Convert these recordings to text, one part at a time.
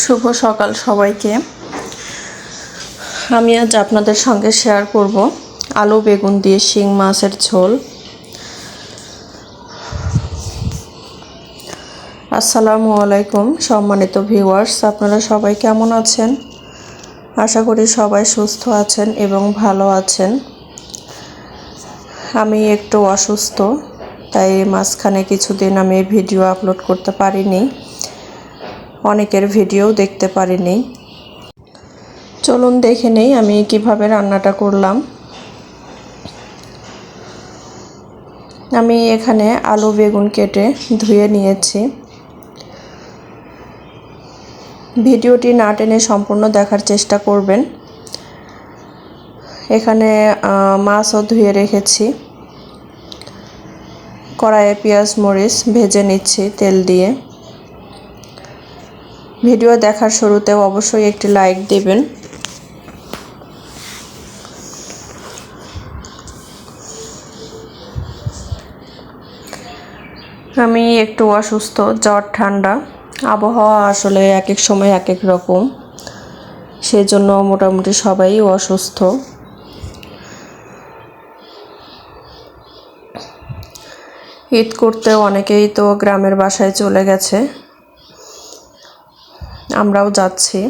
শুভ সকাল সবাইকে। আমি আজ আপনাদের সঙ্গে শেয়ার করব আলু, বেগুন দিয়ে শিং মাছের ঝোল। আসসালামু আলাইকুম সম্মানিত ভিউয়ার্স আপনারা সবাই কেমন আছেন? আশা করি সবাই সুস্থ আছেন এবং ভালো আছেন। আমি একটু অসুস্থ, তাই মাঝখানে কিছুদিন আমি ভিডিও আপলোড করতে পারিনি। অনেকের ভিডিও দেখতে পারিনি। চলুন দেখে নেই আমি কীভাবে রান্নাটা করলাম। আমি এখানে আলু বেগুন কেটে ধুয়ে নিয়েছি। ভিডিওটি না টেনে সম্পূর্ণ দেখার চেষ্টা করবেন। এখানে মাছও ধুয়ে রেখেছি। কড়াইয়ে পেঁয়াজ, মরিচ ভেজে নিচ্ছি তেল দিয়ে। ভিডিও দেখার শুরুতেও অবশ্যই একটি লাইক দেবেন। আমি একটু অসুস্থ, জ্বর, ঠান্ডা। আবহাওয়া আসলে এক এক সময় এক এক রকম। সেজন্য মোটামুটি সবাই অসুস্থ। ঈদ করতে অনেকেই তো গ্রামের বাসায় চলে গেছে। আমরাও যাচ্ছি।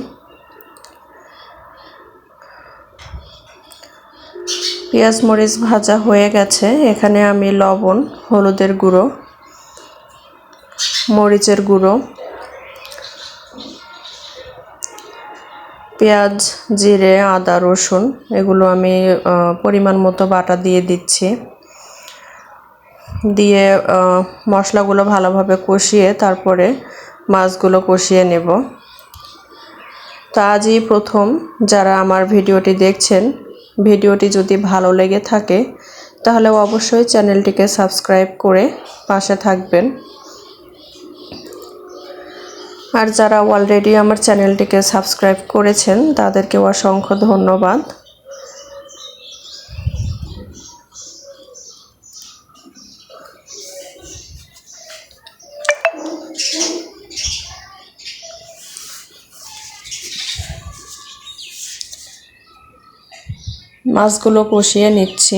পেঁয়াজ মরিচ ভাজা হয়ে গেছে। এখানে আমি লবণ, হলুদের গুঁড়ো, মরিচের গুঁড়ো, পেঁয়াজ, জিরে, আদা, রসুন এগুলো আমি পরিমাণ মতো বাটা দিয়ে দিচ্ছি। দিয়ে মশলাগুলো ভালোভাবে কষিয়ে তারপরে মাছগুলো কষিয়ে নেব। তো আজই প্রথম যারা আমার ভিডিওটি দেখছেন। ভিডিওটি যদি ভালো লেগে থাকে, তাহলে অবশ্যই চ্যানেলটিকে সাবস্ক্রাইব করে পাশে থাকবেন। আর যারা অলরেডি আমার চ্যানেলটিকে সাবস্ক্রাইব করেছেন তাদেরকে অসংখ্য ধন্যবাদ। মাছগুলো কষিয়ে নিচ্ছি।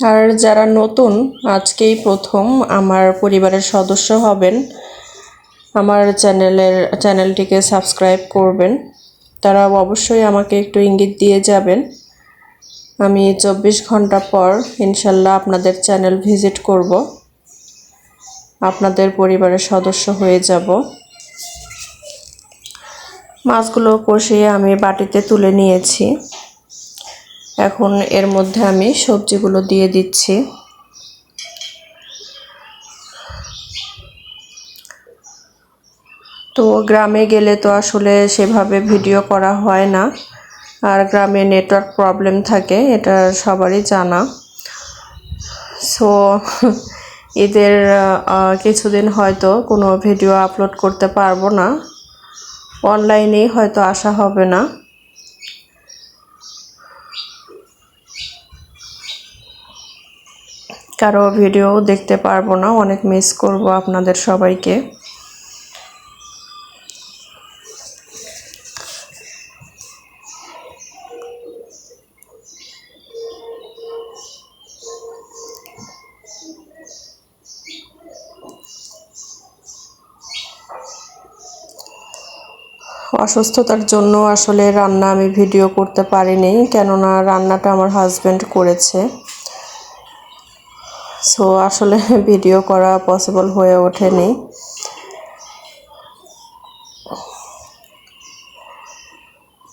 আর যারা নতুন, আজকেই প্রথম আমার পরিবারের সদস্য হবেন। আমার চ্যানেলের, চ্যানেলটিকে সাবস্ক্রাইব করবেন। তারা অবশ্যই আমাকে একটু ইঙ্গিত দিয়ে যাবেন। আমি চব্বিশ ঘণ্টা পর ইনশাল্লাহ আপনাদের চ্যানেল ভিজিট করব। আপনাদের পরিবারের সদস্য হয়ে যাব। মাছগুলো কষিয়ে আমি বাটিতে তুলে নিয়েছি। এখন এর মধ্যে আমি সবজিগুলো দিয়ে দিচ্ছি। তো গ্রামে গেলে তো আসলে সেভাবে ভিডিও করা হয় না। আর গ্রামে নেটওয়ার্ক প্রবলেম থাকে, এটা সবারই জানা। সো ঈদের কিছুদিন হয়তো কোনো ভিডিও আপলোড করতে পারব না। অনলাইনেই হয়তো আসা হবে না। কারও ভিডিও দেখতে পারব না, অনেক মিস করব আপনাদের সবাইকে। অসুস্থতার জন্য আসলে রান্না আমি ভিডিও করতে পারিনি, কেননা রান্নাটা আমার হাজব্যান্ড করেছে। সো আসলে ভিডিও করা পসিবল হয়ে ওঠেনি।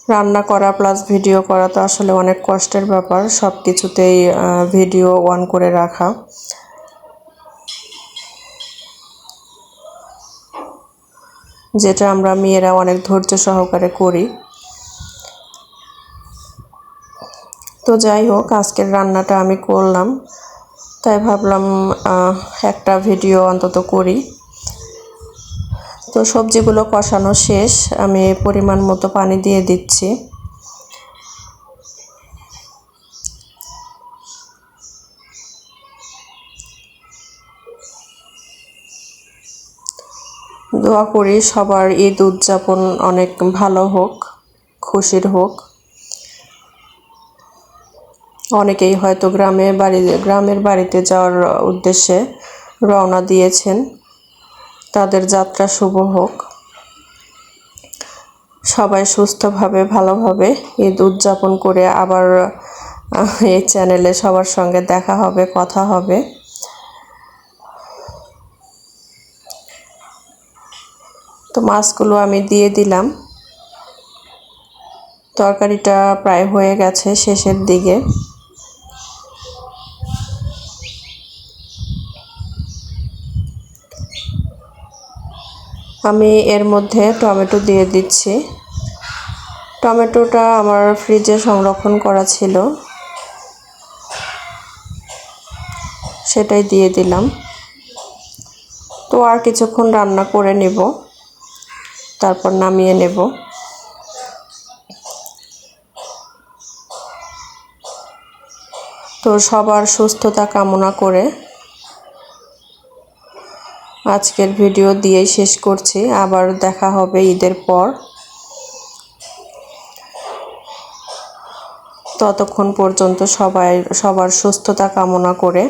রান্না করা প্লাস ভিডিও করা তো আসলে অনেক কষ্টের ব্যাপার সব কিছুতেই ভিডিও অন করে রাখা। যেটা আমরা মেয়েরা অনেক ধৈর্য সহকারে করি। তো যাই হোক, আজকের রান্নাটা আমি করলাম। তাই ভাবলাম একটা ভিডিও অন্তত করি। তো সবজিগুলো কষানো শেষ। আমি পরিমাণ মতো পানি দিয়ে দিচ্ছি। দোয়া করি, সবার ঈদ উদযাপন অনেক ভালো হোক, খুশির হোক। অনেকেই হয়তো গ্রামে বাড়ি, গ্রামের বাড়িতে যাওয়ার উদ্দেশ্যে রওনা দিয়েছেন। তাদের যাত্রা শুভ হোক। সবাই সুস্থভাবে, ভালোভাবে ঈদ উদযাপন করে আবার এই চ্যানেলে সবার সঙ্গে দেখা হবে, কথা হবে। তো মাছগুলো আমি দিয়ে দিলাম। তরকারিটা প্রায় হয়ে গেছে শেষের দিকে। আমি এর মধ্যে টমেটো দিয়ে দিচ্ছি। টমেটোটা আমার ফ্রিজে সংরক্ষণ করা ছিল। সেটাই দিয়ে দিলাম। তো আর কিছুক্ষণ রান্না করে নেব। তারপর নামিয়ে নেব। তো সবার সুস্থতা কামনা করে আজকের ভিডিও দিয়েই শেষ করছি। আবার দেখা হবে ঈদের পর। ততক্ষণ পর্যন্ত সবাই সবার সুস্থতা কামনা করে।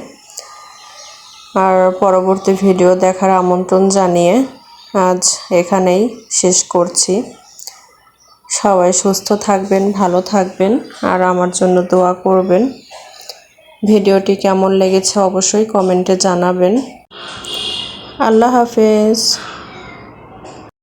আর পরবর্তী ভিডিও দেখার আমন্ত্রণ জানিয়ে আজ এখানেই শেষ করছি। সবাই সুস্থ থাকবেন, ভালো থাকবেন, আর আমার জন্য দোয়া করবেন। ভিডিওটি কেমন লেগেছে অবশ্যই কমেন্টে জানাবেন। আল্লাহ হাফেজ।